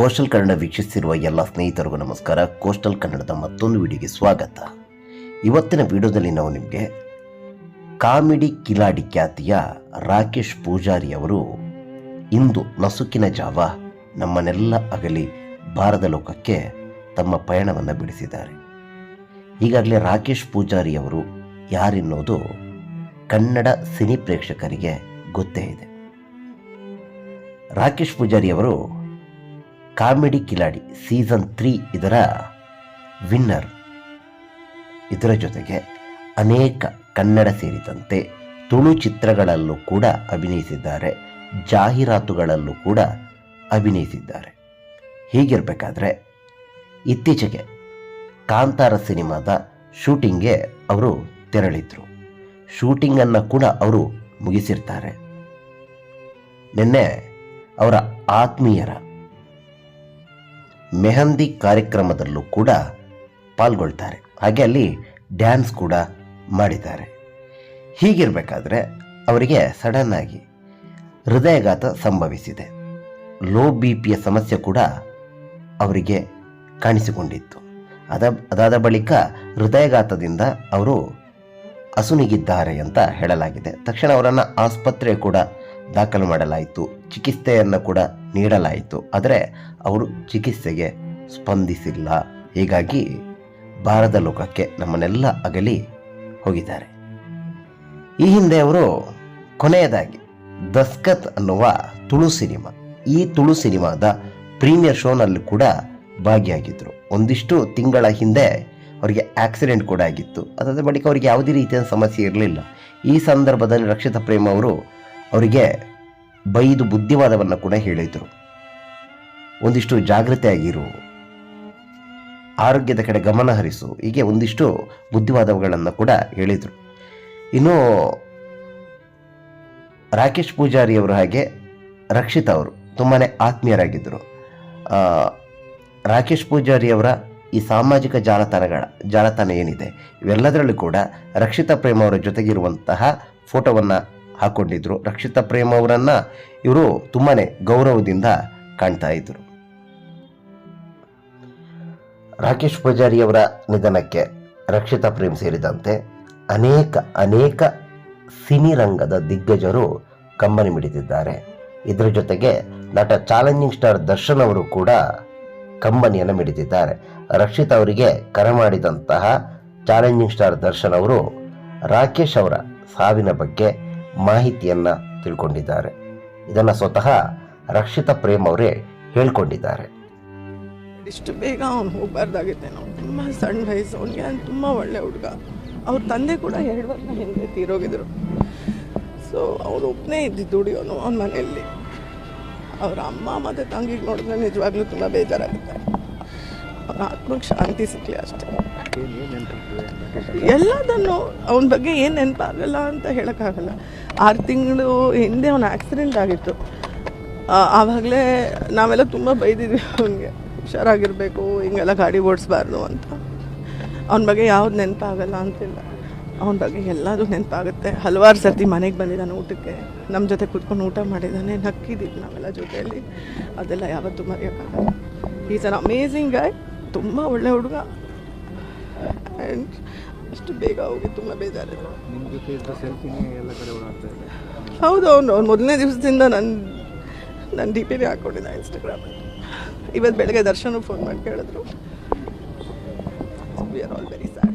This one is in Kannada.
ಕೋಸ್ಟಲ್ ಕನ್ನಡ ವೀಕ್ಷಿಸಿರುವ ಎಲ್ಲ ಸ್ನೇಹಿತರಿಗೂ ನಮಸ್ಕಾರ. ಕೋಸ್ಟಲ್ ಕನ್ನಡದ ಮತ್ತೊಂದು ವಿಡಿಯೋಗೆ ಸ್ವಾಗತ. ಇವತ್ತಿನ ವಿಡಿಯೋದಲ್ಲಿ ನಾವು ನಿಮಗೆ ಕಾಮಿಡಿ ಕಿಲಾಡಿ ಖ್ಯಾತಿಯ ರಾಕೇಶ್ ಪೂಜಾರಿ ಅವರು ಇಂದು ನಸುಕಿನ ಜಾವ ನಮ್ಮನ್ನೆಲ್ಲ ಅಗಲಿ ಭಾರತ ಲೋಕಕ್ಕೆ ತಮ್ಮ ಪಯಣವನ್ನು ಬಿಡಿಸಿದ್ದಾರೆ. ಈಗಾಗಲೇ ರಾಕೇಶ್ ಪೂಜಾರಿ ಅವರು ಯಾರೆನ್ನೋದು ಕನ್ನಡ ಸಿನಿ ಪ್ರೇಕ್ಷಕರಿಗೆ ಗೊತ್ತೇ ಇದೆ. ರಾಕೇಶ್ ಪೂಜಾರಿ ಅವರು ಕಾಮಿಡಿ ಕಿಲಾಡಿ ಸೀಸನ್ ತ್ರೀ ಇದರ ವಿನ್ನರ್. ಇದರ ಜೊತೆಗೆ ಅನೇಕ ಕನ್ನಡ ಸೇರಿದಂತೆ ತುಳು ಚಿತ್ರಗಳಲ್ಲೂ ಕೂಡ ಅಭಿನಯಿಸಿದ್ದಾರೆ. ಜಾಹೀರಾತುಗಳಲ್ಲೂ ಕೂಡ ಅಭಿನಯಿಸಿದ್ದಾರೆ. ಹೀಗಿರಬೇಕಾದ್ರೆ ಇತ್ತೀಚೆಗೆ ಕಾಂತಾರ ಸಿನಿಮಾದ ಶೂಟಿಂಗ್ಗೆ ಅವರು ತೆರಳಿದ್ರು. ಶೂಟಿಂಗನ್ನು ಕೂಡ ಅವರು ಮುಗಿಸಿರ್ತಾರೆ. ನಿನ್ನೆ ಅವರ ಆತ್ಮೀಯರ ಮೆಹಂದಿ ಕಾರ್ಯಕ್ರಮದಲ್ಲೂ ಕೂಡ ಪಾಲ್ಗೊಳ್ತಾರೆ. ಹಾಗೆ ಅಲ್ಲಿ ಡ್ಯಾನ್ಸ್ ಕೂಡ ಮಾಡಿದ್ದಾರೆ. ಹೀಗಿರಬೇಕಾದ್ರೆ ಅವರಿಗೆ ಸಡನ್ ಆಗಿ ಹೃದಯಘಾತ ಸಂಭವಿಸಿದೆ. ಲೋ ಬಿ ಪಿಯ ಸಮಸ್ಯೆ ಕೂಡ ಅವರಿಗೆ ಕಾಣಿಸಿಕೊಂಡಿತ್ತು. ಅದ, ಅದಾದ ಬಳಿಕ ಹೃದಯಘಾತದಿಂದ ಅವರು ಅಸುನಿಗಿದ್ದಾರೆ ಅಂತ ಹೇಳಲಾಗಿದೆ. ತಕ್ಷಣ ಅವರನ್ನು ಆಸ್ಪತ್ರೆ ಕೂಡ ದಾಖಲು ಮಾಡಲಾಯಿತು. ಚಿಕಿತ್ಸೆಯನ್ನು ಕೂಡ ನೀಡಲಾಯಿತು. ಆದರೆ ಅವರು ಚಿಕಿತ್ಸೆಗೆ ಸ್ಪಂದಿಸಿಲ್ಲ. ಹೀಗಾಗಿ ಭಾರತ ಲೋಕಕ್ಕೆ ನಮ್ಮನ್ನೆಲ್ಲ ಅಗಲಿ ಹೋಗಿದ್ದಾರೆ. ಈ ಹಿಂದೆ ಅವರು ಕೊನೆಯದಾಗಿ ದಸ್ಕತ್ ಅನ್ನುವ ತುಳು ಸಿನಿಮಾ, ಈ ತುಳು ಸಿನಿಮಾದ ಪ್ರೀಮಿಯರ್ ಶೋನಲ್ಲಿ ಕೂಡ ಭಾಗಿಯಾಗಿದ್ದರು ಒಂದಿಷ್ಟು ತಿಂಗಳ ಹಿಂದೆ ಅವರಿಗೆ ಆಕ್ಸಿಡೆಂಟ್ ಕೂಡ ಆಗಿತ್ತು. ಅದಾದ ಬಳಿಕ ಅವರಿಗೆ ಯಾವುದೇ ರೀತಿಯ ಸಮಸ್ಯೆ ಇರಲಿಲ್ಲ. ಈ ಸಂದರ್ಭದಲ್ಲಿ ರಕ್ಷಿತ ಪ್ರೇಮ್ ಅವರು ಅವರಿಗೆ ಬೈದು ಬುದ್ಧಿವಾದವನ್ನು ಕೂಡ ಹೇಳಿದರು. ಒಂದಿಷ್ಟು ಜಾಗೃತೆಯಾಗಿರು ಆರೋಗ್ಯದ ಕಡೆ ಗಮನ ಹರಿಸು. ಹೀಗೆ ಒಂದಿಷ್ಟು ಬುದ್ಧಿವಾದಗಳನ್ನು ಕೂಡ ಹೇಳಿದರು. ಇನ್ನು ರಾಕೇಶ್ ಪೂಜಾರಿಯವರು ಹಾಗೆ ರಕ್ಷಿತ್ ಅವರು ತುಂಬಾ ಆತ್ಮೀಯರಾಗಿದ್ದರು ರಾಕೇಶ್ ಪೂಜಾರಿಯವರ ಈ ಸಾಮಾಜಿಕ ಜಾಲತಾಣಗಳ, ಜಾಲತಾಣ ಏನಿದೆ, ಇವೆಲ್ಲದರಲ್ಲೂ ಕೂಡ ರಕ್ಷಿತಾ ಪ್ರೇಮ ಅವರ ಜೊತೆಗಿರುವಂತಹ ಫೋಟೋವನ್ನು ಹಾಕೊಂಡಿದ್ರು. ರಕ್ಷಿತಾ ಪ್ರೇಮ್ ಅವರನ್ನು ಇವರು ತುಂಬಾ ಗೌರವದಿಂದ ಕಾಣ್ತಾ ಇದ್ದರು ರಾಕೇಶ್ ಪೂಜಾರಿಯವರ ನಿಧನಕ್ಕೆ ರಕ್ಷಿತಾ ಪ್ರೇಮ್ ಸೇರಿದಂತೆ ಅನೇಕ ಅನೇಕ ಸಿನಿರಂಗದ ದಿಗ್ಗಜರು ಕಂಬನಿ ಮಿಡಿದಿದ್ದಾರೆ. ಇದರ ಜೊತೆಗೆ ನಟ ಚಾಲೆಂಜಿಂಗ್ ಸ್ಟಾರ್ ದರ್ಶನ್ ಅವರು ಕೂಡ ಕಂಬನಿಯನ್ನು ಮಿಡಿದಿದ್ದಾರೆ. ರಕ್ಷಿತ್ ಅವರಿಗೆ ಕರೆ ಮಾಡಿದಂತಹ ಚಾಲೆಂಜಿಂಗ್ ಸ್ಟಾರ್ ದರ್ಶನ್ ಅವರು ರಾಕೇಶ್ ಅವರ ಸಾವಿನ ಬಗ್ಗೆ ಮಾಹಿತಿಯನ್ನ ತಿಳ್ಕೊಂಡಿದ್ದಾರೆ. ಇದನ್ನ ಸ್ವತಃ ರಕ್ಷಿತ ಪ್ರೇಮ್ ಅವರೇ ಹೇಳ್ಕೊಂಡಿದ್ದಾರೆ. ಇಷ್ಟು ಬೇಗ ಅವ್ನು ಹೋಗ್ಬಾರ್ದಾಗಿತ್ತೆ. ನಾವು ತುಂಬ ಸಣ್ಣ ವಯಸ್ಸು. ಅವನಿಗೆ ತುಂಬ ಒಳ್ಳೆ ಹುಡುಗ. ಅವ್ರ ತಂದೆ ಕೂಡ ಎರಡು ವರ್ಷ ಹಿಂದೆ ತೀರೋಗಿದ್ರು. ಸೊ ಅವ್ರು ಒಬ್ಬನೇ ಇದ್ದಿದ್ದು ದುಡಿಯೋನು ಅವನ ಮನೆಯಲ್ಲಿ. ಅವ್ರ ಅಮ್ಮ ಮತ್ತು ತಂಗಿಗೆ ನೋಡಿದ್ರೆ ನಿಜವಾಗ್ಲೂ ತುಂಬ ಬೇಜಾರಾಗುತ್ತೆ. ಅವ್ರ ಆತ್ಮಕ್ಕೆ ಶಾಂತಿ ಸಿಕ್ಕಲಿ ಅಷ್ಟೇ. ಎಲ್ಲದನ್ನು ಅವನ ಬಗ್ಗೆ ಏನು ನೆನಪಾಗಲ್ಲ ಅಂತ ಹೇಳೋಕ್ಕಾಗಲ್ಲ. ಆರು ತಿಂಗಳು ಹಿಂದೆ ಅವನ ಆಕ್ಸಿಡೆಂಟ್ ಆಗಿತ್ತು. ಆವಾಗಲೇ ನಾವೆಲ್ಲ ತುಂಬ ಬೈದಿದ್ವಿ ಅವನಿಗೆ. ಹುಷಾರಾಗಿರಬೇಕು, ಹಿಂಗೆಲ್ಲ ಗಾಡಿ ಓಡಿಸ್ಬಾರ್ದು ಅಂತ. ಅವನ ಬಗ್ಗೆ ಯಾವ್ದು ನೆನಪಾಗಲ್ಲ ಅಂತಿಲ್ಲ. ಅವನ ಬಗ್ಗೆ ಎಲ್ಲದೂ ನೆನಪಾಗುತ್ತೆ. ಹಲವಾರು ಸರ್ತಿ ಮನೆಗೆ ಬಂದಿದ್ದಾನೆ ಊಟಕ್ಕೆ. ನಮ್ಮ ಜೊತೆ ಕೂತ್ಕೊಂಡು ಊಟ ಮಾಡಿದ್ದಾನೆ ನಕ್ಕಿದ್ದೀವಿ ನಾವೆಲ್ಲ ಜೊತೆಯಲ್ಲಿ. ಅದೆಲ್ಲ ಯಾವತ್ತೂ ಮರೆಯೋಕ್ಕಾಗಲ್ಲ. ಈಸ್ ಅನ್ ಅಮೇಝಿಂಗ್ ಗಾಯ್ ತುಂಬ ಒಳ್ಳೆ ಹುಡುಗ. ಆ್ಯಂಡ್ ಅಷ್ಟು ಬೇಗ ಹೋಗಿ ತುಂಬ ಬೇಜಾರು ನಿಮ್ಮ ಜೊತೆ ಇದ್ದ ಸೆಲ್ಫಿನೇ ಎಲ್ಲ ಕಡೆ ಓಡಾಡ್ತಾ ಇದೆ. ಹೌದು ಅವನು ಅವ್ನು ಮೊದಲನೇ ದಿವಸದಿಂದ ನನ್ನ ನನ್ನ ಡಿ ಪಿನೇ ಹಾಕ್ಕೊಂಡಿದ್ದ ಇನ್ಸ್ಟಾಗ್ರಾಮಲ್ಲಿ ಇವತ್ತು ಬೆಳಗ್ಗೆ ದರ್ಶನ ಫೋನ್ ಮಾಡಿ ಕೇಳಿದ್ರು. We are all very sad